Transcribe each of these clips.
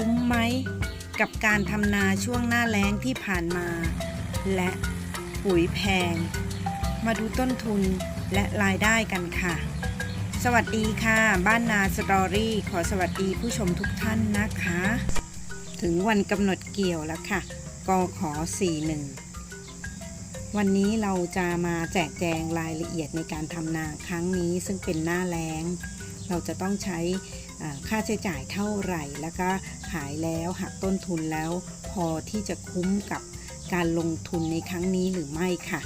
คุ้มไหมกับการทำนาช่วงหน้าแล้งที่ผ่านมา และปุ๋ยแพง มาดูต้นทุนและรายได้กันค่ะ สวัสดีค่ะ บ้านนาสตอรี่ ขอสวัสดีผู้ชมทุกท่านนะคะ ถึงวันกำหนดเกี่ยวแล้วค่ะกขอ41 วันนี้เราจะมาแจกแจงรายละเอียดในการทำนาครั้งนี้ ซึ่งเป็นหน้าแล้ง เราจะต้องใช้ ค่าใช้จ่ายเท่าไหร่ แล้วก็ขายแล้วหักต้นทุนแล้ว พอที่จะคุ้มกับการลงทุนในครั้งนี้หรือไม่ค่ะ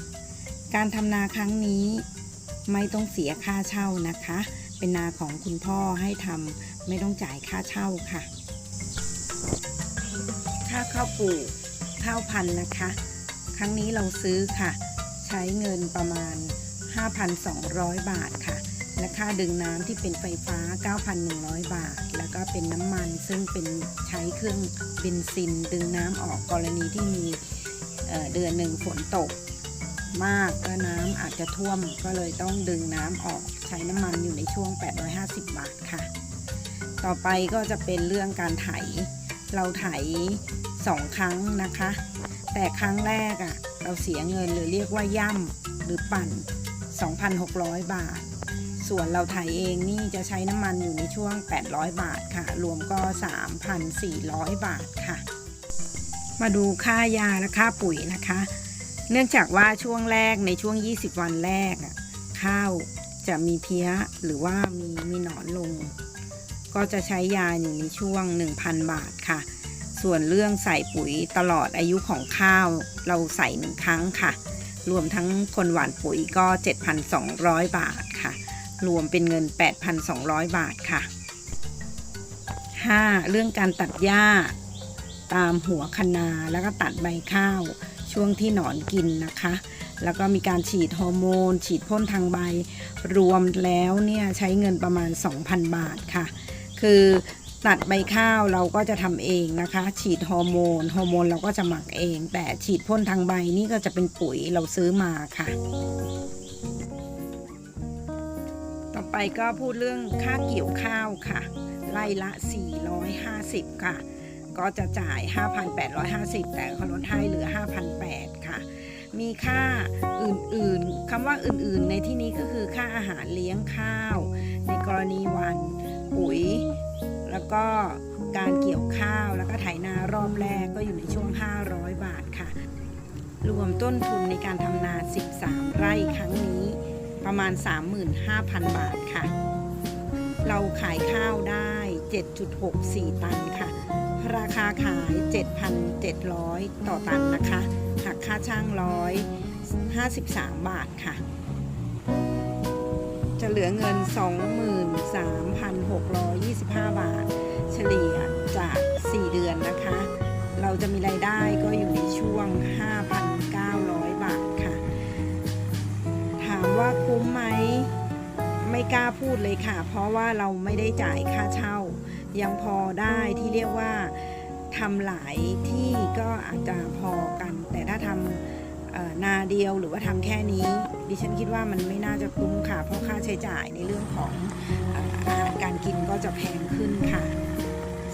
การทำนาครั้งนี้ไม่ต้องเสียค่าเช่านะคะ เป็นนาของคุณพ่อให้ทำไม่ต้องจ่ายค่าเช่าค่ะ ค่าข้าวปลูกข้าวพันธุ์นะคะ ครั้งนี้เราซื้อค่ะ ใช้เงินประมาณ 5,200 บาทค่ะ และค่าดึงน้ำที่เป็นไฟฟ้า 9,100 บาท แล้วก็เป็นน้ำมันซึ่งเป็นใช้เครื่องเบนซิน ดึงน้ำออกกรณีที่มีเเดือนหนึ่งฝนตก มากก็น้ำอาจจะท่วมก็เลยต้องดึงน้ำออกใช้น้ำมันอยู่ในช่วง 850 บาทค่ะ ต่อไปก็จะเป็นเรื่องการไถ เราไถสองครั้งนะคะ แต่ครั้งแรกอะ่ะเราเสียเงินหรือเรียกว่าย่ำหรือปั่น 2,600 บาท ส่วนเราไถเองนี่จะใช้น้ำมันอยู่ในช่วง 800 บาทค่ะ รวมก็ 3,400 บาทค่ะ มาดูค่ายาและค่าปุ๋ยนะคะ เนื่องจากว่าช่วงแรกในช่วง 20 วันแรกอะข้าวจะมีเพี้ยหรือว่ามีมีหนอนลง ก็จะใช้ยาอยู่ในช่วง 1,000 บาทค่ะ ส่วนเรื่องใส่ปุ๋ยตลอดอายุของข้าวเราใส่หนึ่งครั้งค่ะ รวมทั้งคนหว่านปุ๋ยก็ 7,200 บาท รวมเป็นเงิน 8,200 บาทค่ะ 5. เรื่องการตัดหญ้า ตามหัวคะนาแล้วก็ตัดใบข้าว ช่วงที่หนอนกินนะคะ แล้วก็มีการฉีดฮอร์โมน ฉีดพ่นทางใบ รวมแล้วเนี่ยใช้เงินประมาณ 2,000 บาทค่ะ คือตัดใบข้าวเราก็จะทำเองนะคะ ฉีดฮอร์โมนฮอร์โมนเราก็จะหมักเอง แต่ฉีดพ่นทางใบนี่ก็จะเป็นปุ๋ยเราซื้อมาค่ะ ไปก็พูดเรื่องค่าเกี่ยวข้าวค่ะไร่ละ 450 ค่ะ ก็จะจ่าย 5,850 แต่เขาลดให้เหลือ 5,800 ค่ะ มีค่าอื่นๆคำว่าอื่นๆ ในที่นี้ก็คือค่าอาหารเลี้ยงข้าว ในกรณีวันปุ๋ย แล้วก็การเกี่ยวข้าวแล้วก็ไถนารอบแรกก็อยู่ในช่วง 500 บาทค่ะ รวมต้นทุนในการทำนา 13 ไร่ครั้งนี้ ประมาณ 35,000 บาทค่ะ เราขายข้าวได้ 7.64 ตันค่ะ ราคาขาย 7,700 ต่อตันนะคะ หักค่าช่างร้อย53 บาทค่ะ จะเหลือเงิน 23,625 บาท เฉลี่ยจาก 4 เดือนนะคะ เราจะมีรายได้ก็อยู่ในช่วง 5,900 ไม่กล้าพูดเลยค่ะ เพราะว่าเราไม่ได้จ่ายค่าเช่า ยังพอได้ที่เรียกว่าทำหลายที่ก็อาจจะพอกัน แต่ถ้าทำนาเดียวหรือว่าทำแค่นี้ ดิฉันคิดว่ามันไม่น่าจะคุ้มค่ะ เพราะค่าใช้จ่ายในเรื่องของอาหารการกินก็จะแพงขึ้นค่ะ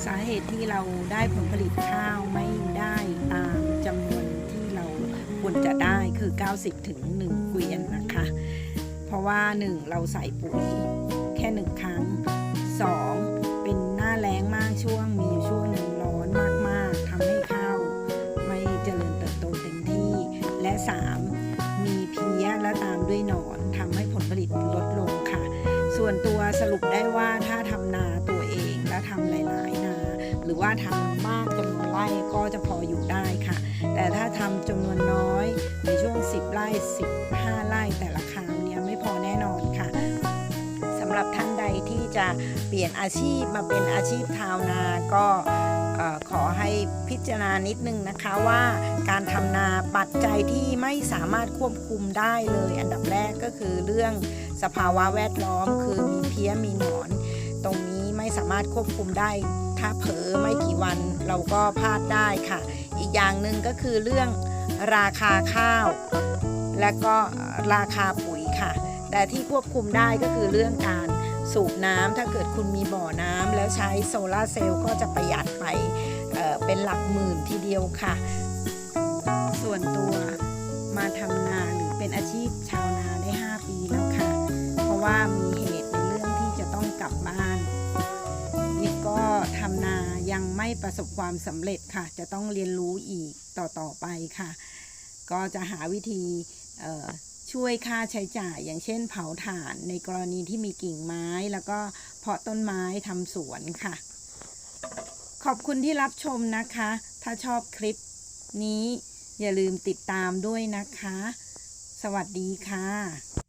สาเหตุที่เราได้ผลผลิตข้าวไม่ได้ตามจำนวนที่เราควรจะได้คือ 90 ว่า 1 เราใส่ปุ๋ยแค่หนึ่งครั้ง 2 เป็นหน้าแล้งมากช่วงมีอยู่ช่วงหนึ่งร้อนมากๆทำให้ข้าวไม่เจริญเติบโตเต็มที่ และ 3 มีเพี้ยและตามด้วยหนอนทำให้ผลผลิตลดลงค่ะ ส่วนตัวสรุปได้ว่าถ้าทำนาตัวเองและทำหลายๆนาหรือว่าทำมากจำนวนไร่ก็จะพออยู่ได้ค่ะ แต่ถ้าทำจำนวนน้อยในช่วง 10 ไร่ 15 ไร่แต่ละครั้ง จะเปลี่ยนอาชีพมาเป็นอาชีพชาวนาก็ขอให้พิจารณานิดนึงนะคะว่าการทำนาปัจจัยที่ไม่สามารถควบคุมได้เลย อันดับแรกก็คือเรื่องสภาวะแวดล้อม คือมีเพี้ยมีหนอน ตรงนี้ไม่สามารถควบคุมได้ ถ้าเผลอไม่กี่วันเราก็พลาดได้ค่ะ อีกอย่างหนึ่งก็คือเรื่องราคาข้าว และก็ราคาปุ๋ยค่ะ แต่ที่ควบคุมได้ก็คือเรื่องการ สูบน้ำถ้าเกิดคุณมีบ่อน้ำแล้วใช้โซลาร์เซลล์ก็จะประหยัดไปเเป็นหลักหมื่นทีเดียวค่ะ ส่วนตัวมาทำนาหรือเป็นอาชีพชาวนาได้ 5 ปีแล้วค่ะ เพราะว่ามีเหตุในเรื่องที่จะต้องกลับบ้านยิบก็ทำนายังไม่ประสบความสำเร็จค่ะ จะต้องเรียนรู้อีกต่อๆไปค่ะ ก็จะหาวิธีเช่วยค่าใช้จ่าย อย่างเช่นเผาถ่านในกรณีที่มีกิ่งไม้ แล้วก็เพาะต้นไม้ทำสวนค่ะ ขอบคุณที่รับชมนะคะ ถ้าชอบคลิปนี้อย่าลืมติดตามด้วยนะคะ สวัสดีค่ะ